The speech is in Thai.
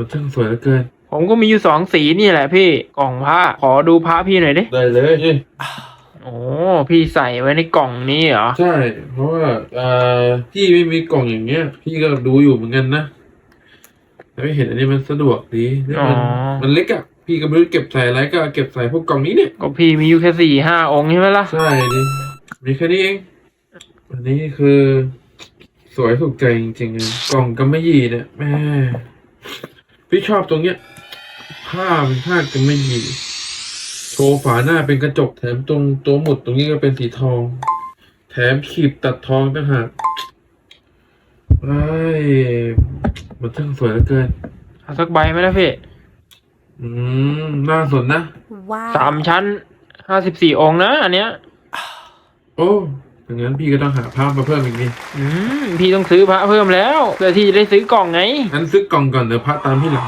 มันช่างสวยเหลือเกิน ผมก็มีอยู่สองสีนี่แหละพี่กล่องพระขอดูพระพี่หน่อยดิ ได้เลยนี่โอ้พี่ใส่ไว้ในกล่องนี้เหรอ ใช่ เพราะว่าเอ่อพี่ไม่มีกล่องอย่างเงี้ย พี่ก็ดูอยู่เหมือนกันนะแต่ไม่เห็นอันนี้มันสะดวกดีแล้วมันอ๋อ มันเล็กอะพี่ก็ไม่รู้เก็บใส่อะไรก็เก็บใส่พวกกล่องนี้เนี่ย ก็พี่มีอยู่แค่สี่ห้าองค์ใช่ไหมล่ะ ใช่ดิมีแค่นี้เอง อันนี้คือ สวยถูกใจจริงๆเลยกล่องกำมะหยี่เนี่ยแม่ พี่ชอบตรงเนี้ยผ้าเป็นผ้ากำมะหยี่โชว์ฝาหน้าเป็นกระจกแถมตรงตัวหมุดตรงนี้ก็เป็นสีทอง แถมขีดตัดทองต่างหากไอ้ยมันช่างสวยเหลือเกินเอาสักใบไหมล่ะพี่ อืม น่าสนนะสามชั้นห้าสิบสี่องค์นะ อันเนี้ย โอ้ อย่างนั้นพี่ก็ต้องหาผ้ามาเพิ่มอีกนิดอืมพี่ต้องซื้อพระเพิ่มแล้วเพื่อที่จะได้ซื้อ กล่องไงงั้นซื้อกล่องก่อนเดี๋ยวพระตามพี่หลัง